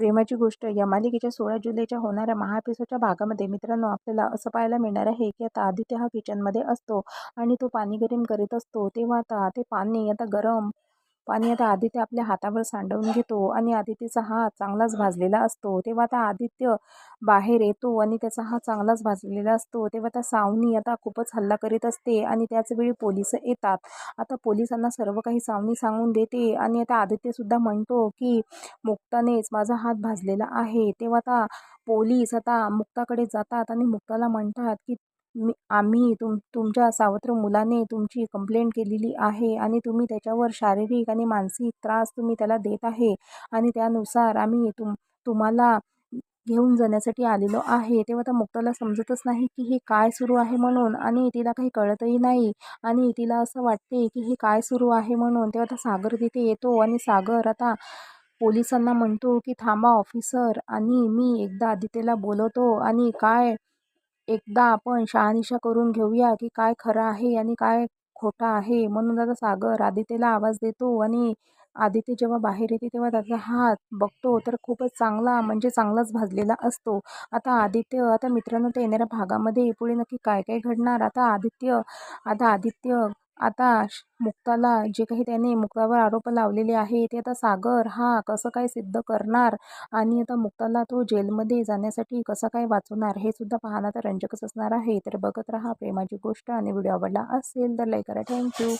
प्रेमाची गोष्ट. या मालिकेच्या सोळा जुलैच्या होणाऱ्या महाएपिसोडच्या भागामध्ये मित्रांनो आपल्याला असं पाहायला मिळणार आहे की आता आदित्य हा किचनमध्ये असतो आणि तो पाणी गरम करीत असतो. तेव्हा आता ते पाणी आता गरम पाणी आता आदित्य आपल्या हातावर सांडवून घेतो आणि आदित्यचा हात चांगलाच भाजलेला असतो. तेव्हा आता आदित्य बाहेर येतो आणि त्याचा हात चांगलाच भाजलेला असतो. तेव्हा त्या सावनी आता खूपच हल्ला करीत असते आणि त्याचवेळी पोलीस येतात. आता पोलिसांना सर्व काही सावनी सांगून देते आणि आता आदित्यसुद्धा म्हणतो की मुक्तानेच माझा हात भाजलेला आहे. तेव्हा आता पोलीस आता मुक्ताकडे जातात आणि मुक्ताला म्हणतात की मी आम्ही तुम तुमच्या सावत्र मुलाने तुमची कंप्लेंट केलेली आहे आणि तुम्ही त्याच्यावर शारीरिक आणि मानसिक त्रास तुम्ही त्याला देत आहे आणि त्यानुसार आम्ही तुम तुम्हाला घेऊन जाण्यासाठी आलेलो आहे. तेव्हा तर मुक्ताला समजतच नाही की हे काय सुरू आहे म्हणून आणि तिला काही कळतही नाही आणि तिला असं वाटते की हे काय सुरू आहे म्हणून. तेव्हा आता सागर तिथे येतो आणि सागर आता पोलिसांना म्हणतो की थांबा ऑफिसर आणि मी एकदा आदित्यला बोलवतो आणि काय एकदा आपण शहानिशा करून घेऊया की काय खरं आहे आणि काय खोटं आहे. म्हणून आता सागर आदित्यला आवाज देतो आणि आदित्य जेव्हा बाहेर येते तेव्हा त्याचा हात बघतो. तर खूपच चांगला म्हणजे चांगलाच भाजलेला असतो. आता आदित्य आता मित्रांनो ते येणाऱ्या भागामध्ये पुढे नक्की काय काय घडणार? आता आदित्य आता आदित्य आता श- मुक्ताला जे काही त्याने मुक्तावर आरोप लावलेले आहे ते आता सागर हा कसं काय सिद्ध करणार? आणि आता मुक्ताला तो जेलमध्ये जाण्यासाठी कसं काय वाचवणार? हे सुद्धा पाहणं तर रंजकच असणार आहे. तर बघत राहा प्रेमाची गोष्ट आणि व्हिडिओ आवडला असेल तर लाईक करा. थँक्यू